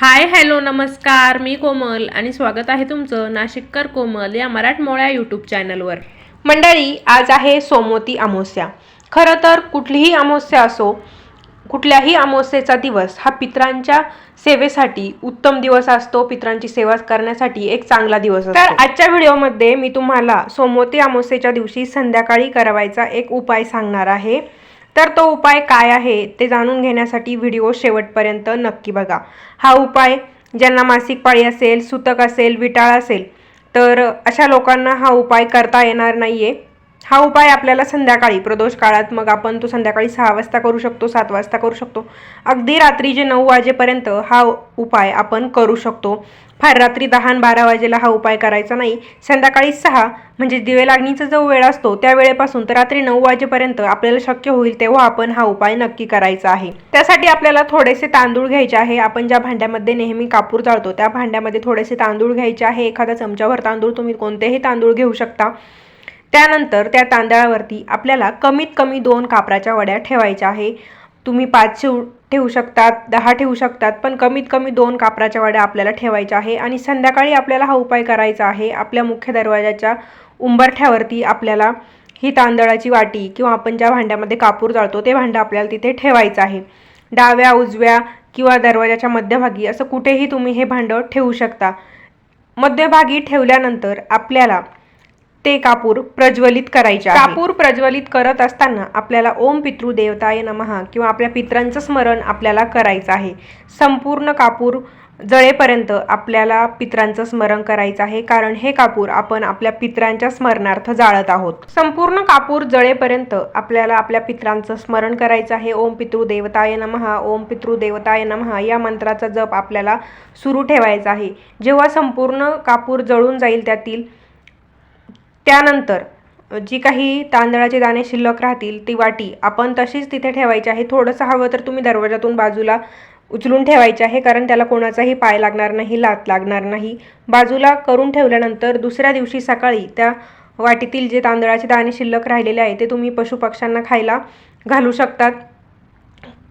Hi hello नमस्कार. मी कोमल आणि स्वागत आहे तुमचं नाशिककर कोमल या मराठमोळ्या यूट्यूब चॅनलवर. मंडळी आज आहे सोमवती अमावस्या. खरं तर कुठलीही अमावस्या असो कुठल्याही अमावस्येचा दिवस हा पित्रांच्या सेवेसाठी उत्तम दिवस असतो. पित्रांची सेवा करण्यासाठी एक चांगला दिवस असतो. तर आजच्या व्हिडिओमध्ये मी तुम्हाला सोमवती अमावस्येच्या दिवशी संध्याकाळी करावायचा एक उपाय सांगणार आहे. तर तो उपाय काय आहे ते जाणून घेण्यासाठी व्हिडिओ शेवटपर्यंत नक्की बघा. हा उपाय ज्यांना मासिक पाळी असेल सुतक असेल विटाळ असेल तर अशा लोकांना हा उपाय करता येणार नाही आहे हा उपाय आपल्याला संध्याकाळी प्रदोष काळात मग आपण तो संध्याकाळी सहा वाजता करू शकतो सात वाजता करू शकतो. अगदी रात्रीचे नऊ वाजेपर्यंत हा उपाय आपण करू शकतो. फार रात्री दहा बारा वाजेला हा उपाय करायचा नाही. संध्याकाळी सहा म्हणजे दिवे लागणीचा जो वेळ असतो त्या वेळेपासून तर रात्री नऊ वाजेपर्यंत आपल्याला शक्य होईल तेव्हा आपण हा उपाय नक्की करायचा आहे. त्यासाठी आपल्याला थोडेसे तांदूळ घ्यायचे आहे. आपण ज्या भांड्यामध्ये नेहमी कापूर जाळतो त्या भांड्यामध्ये थोडेसे तांदूळ घ्यायचे आहे. एखादा चमच्याभर तांदूळ तुम्ही कोणतेही तांदूळ घेऊ शकता. त्यानंतर त्या तांदळावरती आपल्याला कमीत कमी दोन कापराच्या वड्या ठेवायच्या आहे. तुम्ही पाच ठेवू ठेवू शकतात दहा ठेवू शकतात पण कमीत कमी दोन कापराच्या वड्या आपल्याला ठेवायच्या आहे आणि संध्याकाळी आपल्याला हा उपाय करायचा आहे. आपल्या मुख्य दरवाजाच्या उंबरठ्यावरती आपल्याला ही तांदळाची वाटी किंवा आपण ज्या भांड्यामध्ये कापूर जाळतो ते भांडं आपल्याला तिथे ठेवायचं आहे. डाव्या उजव्या किंवा दरवाजाच्या मध्यभागी असं कुठेही तुम्ही हे भांडं ठेवू शकता. मध्यभागी ठेवल्यानंतर आपल्याला ते कापूर प्रज्वलित करायचे कापूर प्रज्वलित करत असताना आपल्याला ओम पितृ देवताय नमः किंवा आपल्या पित्रांचं स्मरण आपल्याला करायचं आहे. संपूर्ण कापूर जळेपर्यंत आपल्याला पित्रांचं स्मरण करायचं आहे. कारण हे कापूर आपण आपल्या पित्रांच्या स्मरणार्थ जाळत आहोत. संपूर्ण कापूर जळेपर्यंत आपल्याला आपल्या पित्रांचं स्मरण करायचं आहे. ओम पितृ देवताय नमहा ओम पितृ देवताय नमहा या मंत्राचा जप आपल्याला सुरू ठेवायचा आहे. जेव्हा संपूर्ण कापूर जळून जाईल त्यातील त्यानंतर जी काही तांदळाचे दाणे शिल्लक राहतील ती वाटी आपण तशीच तिथे ठेवायची आहे. थोडंसं हवं तर तुम्ही दरवाजातून बाजूला उचलून ठेवायचे आहे कारण त्याला कोणाचाही पाय लागणार नाही लात लागणार नाही. बाजूला करून ठेवल्यानंतर दुसऱ्या दिवशी सकाळी त्या वाटीतील जे तांदळाचे दाणे शिल्लक राहिलेले आहे ते तुम्ही पशुपक्ष्यांना खायला घालू शकतात.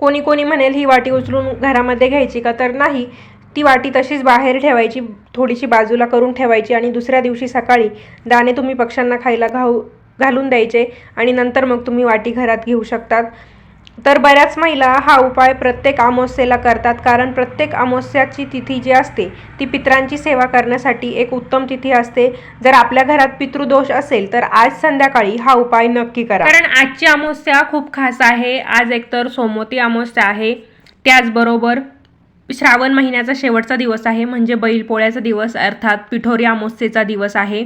कोणी कोणी म्हणेल ही वाटी उचलून घरामध्ये घ्यायची का? तर नाही. ती वाटी तशीच बाहेर ठेवायची थोडीशी बाजूला करून ठेवायची आणि दुसऱ्या दिवशी सकाळी दाणे तुम्ही पक्ष्यांना खायला घाऊ घालून द्यायचे आणि नंतर मग तुम्ही वाटी घरात घेऊ शकतात. तर बऱ्याच महिला हा उपाय प्रत्येक अमावस्येला करतात कारण प्रत्येक अमावस्याची तिथी जी असते ती पित्रांची सेवा करण्यासाठी एक उत्तम तिथी असते. जर आपल्या घरात पितृदोष असेल तर आज संध्याकाळी हा उपाय नक्की करा. कारण आजची अमावस्या खूप खास आहे. आज एकतर सोमवती अमावस्या आहे. त्याचबरोबर श्रावण महिन्याचा शेवटचा दिवस आहे म्हणजे बैलपोळ्याचा दिवस अर्थात पिठोरी अमावस्येचा दिवस आहे.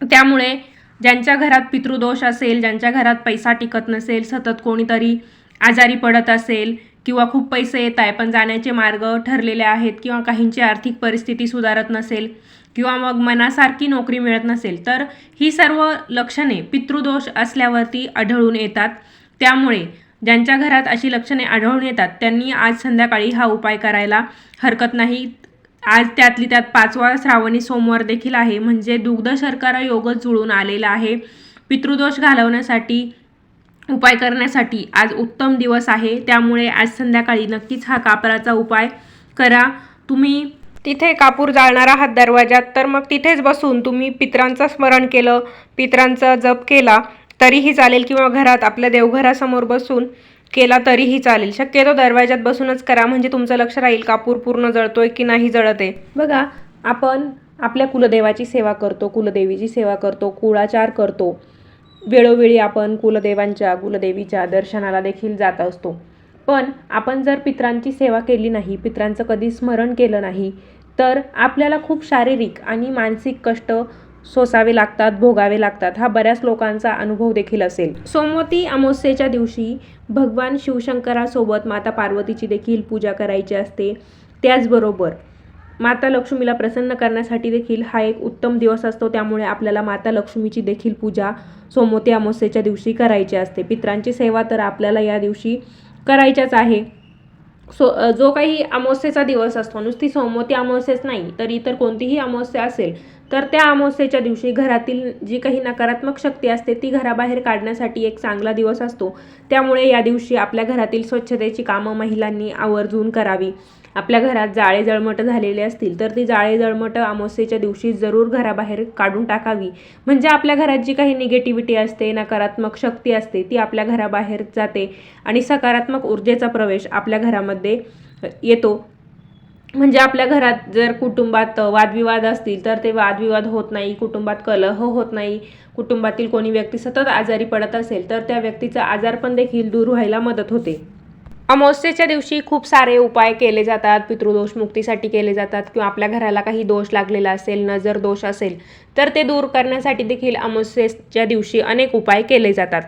त्यामुळे ज्यांच्या घरात पितृदोष असेल ज्यांच्या घरात पैसा टिकत नसेल सतत कोणीतरी आजारी पडत असेल किंवा खूप पैसे येत आहे पण जाण्याचे मार्ग ठरलेले आहेत किंवा काहींची आर्थिक परिस्थिती सुधारत नसेल किंवा मग मनासारखी नोकरी मिळत नसेल तर ही सर्व लक्षणे पितृदोष असल्यावरती आढळून येतात. त्यामुळे ज्यांच्या घरात अशी लक्षणे आढळून येतात त्यांनी आज संध्याकाळी हा उपाय करायला हरकत नाही. आज त्यातली त्यात पाचवा श्रावणी सोमवार देखील आहे. म्हणजे दुग्ध शर्करा योगच जुळून आलेला आहे. पितृदोष घालवण्यासाठी उपाय करण्यासाठी आज उत्तम दिवस आहे. त्यामुळे आज संध्याकाळी नक्कीच हा कापराचा उपाय करा. तुम्ही तिथे कापूर जाळणार आहात दरवाजात तर मग तिथेच बसून तुम्ही पित्रांचं स्मरण केलं पित्रांचा जप केला. तरीही चालेल किंवा घरात आपल्या देवघरासमोर बसून केला तरीही चालेल. शक्यतो दरवाजात बसूनच करा म्हणजे तुमचं लक्ष राहील कापूर पूर्ण जळतोय की नाही जळत आहे बघा आपण आपल्या कुलदेवाची सेवा करतो कुलदेवीची सेवा करतो कुळाचार करतो. वेळोवेळी आपण कुलदेवांच्या कुलदेवीच्या दर्शनाला देखील जात असतो. पण आपण जर पित्रांची सेवा केली नाही पित्रांचं कधी स्मरण केलं नाही तर आपल्याला खूप शारीरिक आणि मानसिक कष्ट सोसावे लागतात भोगावे लागतात. हा बऱ्याच लोकांचा अनुभव देखील असेल. सोमवती अमावस्येच्या दिवशी भगवान शिवशंकरासोबत माता पार्वतीची देखील पूजा करायची असते. त्याचबरोबर माता लक्ष्मीला प्रसन्न करण्यासाठी देखील हा एक उत्तम दिवस असतो. त्यामुळे आपल्याला माता लक्ष्मीची देखील पूजा सोमवती अमावस्येच्या दिवशी करायची असते. पित्रांची सेवा तर आपल्याला या दिवशी करायच्याच आहे. सो जो काही अमावस्येचा दिवस असतो नुसती सोमवती अमावस्येच नाही तर इतर कोणतीही अमावस्या असेल तर त्या अमावस्येच्या दिवशी घरातील जी काही नकारात्मक शक्ती असते ती घराबाहेर काढण्यासाठी एक चांगला दिवस असतो. त्यामुळे या दिवशी आपल्या घरातील स्वच्छतेची कामं महिलांनी आवर्जून करावी. आपल्या घरात जाळे जळमटं झालेले असतील तर ती जाळे जळमटं अमावस्येच्या दिवशी जरूर घराबाहेर काढून टाकावी. म्हणजे आपल्या घरात जी काही निगेटिव्हिटी असते नकारात्मक शक्ती असते ती आपल्या घराबाहेर जाते आणि सकारात्मक ऊर्जेचा प्रवेश आपल्या घरामध्ये येतो. म्हणजे आपल्या घरात जर कुटुंबात वादविवाद असतील तर ते वादविवाद होत नाही कुटुंबात कलह होत नाही कुटुंबातील कोणी व्यक्ती सतत आजारी पडत असेल तर त्या व्यक्तीचा आजारपण देखील दूर व्हायला मदत होते. अमावस्येच्या दिवशी खूप सारे उपाय केले जातात पितृदोष मुक्तीसाठी केले जातात किंवा आपल्या घराला काही दोष लागलेला असेल नजर दोष असेल तर ते दूर करण्यासाठी देखील अमावस्येच्या दिवशी अनेक उपाय केले जातात.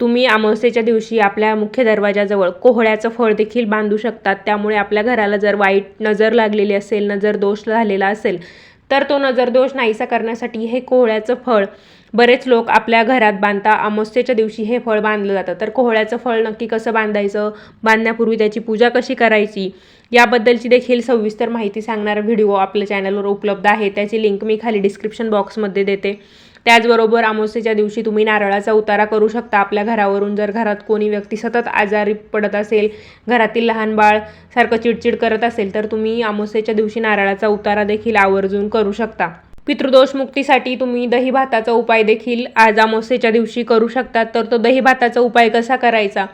तुम्ही अमावस्येच्या दिवशी आपल्या मुख्य दरवाजाजवळ कोहळ्याचं फळ देखील बांधू शकतात. त्यामुळे आपल्या घराला जर वाईट नजर लागलेली असेल नजर दोष झालेला असेल तर तो नजर दोष नाहीसा करण्यासाठी हे कोहळ्याचं फळ बरेच लोक आपल्या घरात बांधता. अमावस्येच्या दिवशी हे फळ बांधलं जातं. तर कोहळ्याचं फळ नक्की कसं बांधायचं? बांधण्यापूर्वी त्याची पूजा कशी करायची? याबद्दलची देखील सविस्तर माहिती सांगणारा व्हिडिओ आपल्या चॅनलवर उपलब्ध आहे. त्याची लिंक मी खाली डिस्क्रिप्शन बॉक्समध्ये देते. त्याचबरोबर अमावस्येच्या दिवशी तुम्ही नारळाचा उतारा करू शकता. आपल्या घरावरून जर घरात कोणी व्यक्ती सतत आजारी पडत असेल घरातील लहान बाळ सारखं चिडचिड करत असेल तर तुम्ही अमावस्येच्या दिवशी नारळाचा उतारा देखील आवर्जून करू शकता. पितृदोष मुक्तीसाठी तुम्ही दही भाताचा उपाय देखील आज अमावस्येच्या दिवशी करू शकता. तर तो दही भाताचा उपाय कसा करायचा?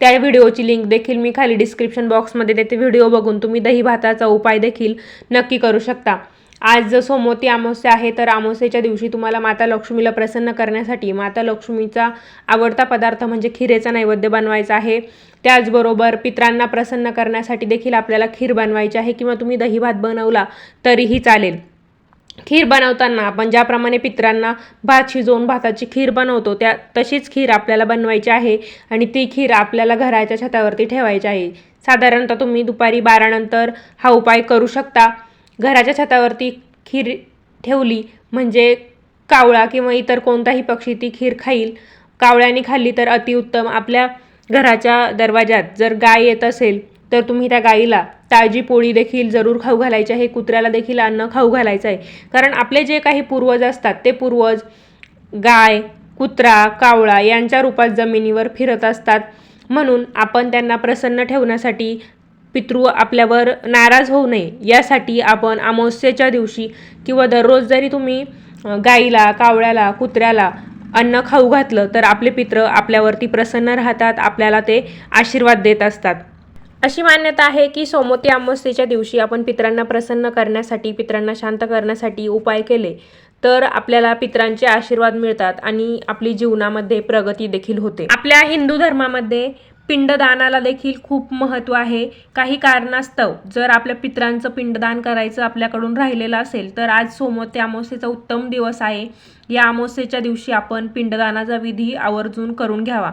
त्या व्हिडिओची लिंक देखील मी खाली डिस्क्रिप्शन बॉक्समध्ये देते. व्हिडिओ बघून तुम्ही दही भाताचा उपाय देखील नक्की करू शकता. आज जर सोमवती अमावस्या आहे तर अमावस्येच्या दिवशी तुम्हाला माता लक्ष्मीला प्रसन्न करण्यासाठी माता लक्ष्मीचा आवडता पदार्थ म्हणजे खिरेचा नैवेद्य बनवायचा आहे. त्याचबरोबर पित्रांना प्रसन्न करण्यासाठी देखील आपल्याला खीर बनवायची आहे किंवा तुम्ही दही भात बनवला तरीही चालेल. खीर बनवताना आपण ज्याप्रमाणे पित्रांना भात शिजवून भाताची खीर बनवतो त्या तशीच खीर आपल्याला बनवायची आहे आणि ती खीर आपल्याला घराच्या छतावरती ठेवायची आहे. साधारणतः तुम्ही दुपारी बारानंतर हा उपाय करू शकता. घराच्या छतावरती खीर ठेवली म्हणजे कावळा किंवा इतर कोणताही पक्षी ती खीर खाईल. कावळ्याने खाल्ली तर अतिउत्तम. आपल्या घराच्या दरवाजात जर गाय येत असेल तर तुम्ही त्या गाईला ताजी पोळी देखील जरूर खाऊ घालायची आहे. कुत्र्याला देखील अन्न खाऊ घालायचं आहे. कारण आपले जे काही पूर्वज असतात ते पूर्वज गाय कुत्रा कावळा यांच्या रूपात जमिनीवर फिरत असतात. म्हणून आपण त्यांना प्रसन्न ठेवण्यासाठी पितृ आपल्यावर नाराज होऊ नये. यासाठी आपण अमावस्येच्या दिवशी किंवा दररोज जरी तुम्ही गाईला कावळ्याला कुत्र्याला अन्न खाऊ घातलं तर आपले पित्र आपल्यावरती प्रसन्न राहतात आपल्याला ते आशीर्वाद देत असतात. अशी मान्यता आहे की सोमवती अमावस्येच्या दिवशी आपण पित्रांना प्रसन्न करण्यासाठी पित्रांना शांत करण्यासाठी उपाय केले तर आपल्याला पित्रांचे आशीर्वाद मिळतात आणि आपली जीवनामध्ये प्रगती देखील होते. आपल्या हिंदू धर्मामध्ये पिंडदानाला देखील खूप महत्त्व आहे. काही कारणास्तव जर आपल्या पित्रांचं पिंडदान करायचं आपल्याकडून राहिलेलं असेल तर आज सोमवती अमावस्येचा उत्तम दिवस आहे. या अमावस्येच्या दिवशी आपण पिंडदानाचा विधी आवर्जून करून घ्यावा.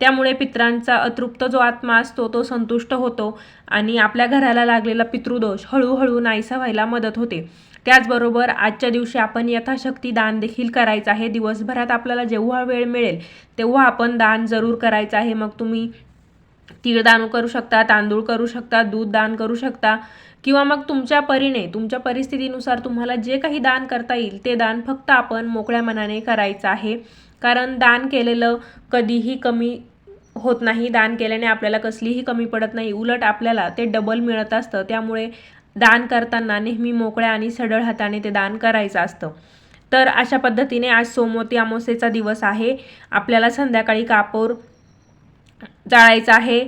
त्यामुळे पित्रांचा अतृप्त जो आत्मा असतो तो संतुष्ट होतो आणि आपल्या घराला लागलेला पितृदोष हळूहळू नाहीसा व्हायला मदत होते. त्याचबरोबर आजच्या दिवशी आपण यथाशक्ती दान देखील करायचं आहे. दिवसभरात आपल्याला जेव्हा वेळ मिळेल तेव्हा आपण दान जरूर करायचं आहे. मग तुम्ही तीळ दान करू शकता तांदूळ करू शकता दूध दान करू शकता किंवा मग तुमच्या परीने तुमच्या परिस्थितीनुसार तुम्हाला जे काही दान करता येईल ते दान फक्त आपण मोकळ्या मनाने करायचं आहे. कारण दान केलेलं कधीही कमी होत नाही दान केल्याने आपल्याला कसलीही कमी पडत नाही. उलट आपल्याला ते डबल मिळत असतं. त्यामुळे दान करताना नेहमी मोकळ्या आणि सडळ हाताने ते दान करायचं असतं. तर अशा पद्धतीने आज सोमवती अमावस्येचा दिवस आहे. आपल्याला संध्याकाळी कापूर जाळायचा आहे.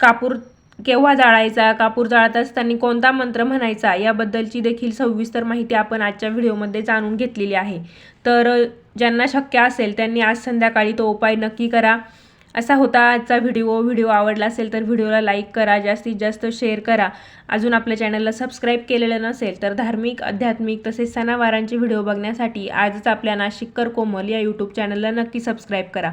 कापूर केव्हा जाळायचा? कापूर जाळत असताना कोणता मंत्र म्हणायचा? याबद्दलची देखील सविस्तर माहिती आपण आजच्या व्हिडिओमध्ये जाणून घेतलेली आहे. तर ज्यांना शक्य असेल त्यांनी आज संध्याकाळी तो उपाय नक्की करा. असा होता आजचा व्हिडिओ. व्हिडिओ आवडला असेल तर व्हिडिओला लाईक करा जास्तीत जास्त शेअर करा. अजून आपल्या चॅनलला सबस्क्राईब केलेलं नसेल तर धार्मिक आध्यात्मिक तसेच सणावारांचे व्हिडिओ बघण्यासाठी आजच आपल्या नाशिककर कोमल या यूट्यूब चॅनलला नक्की सबस्क्राईब करा.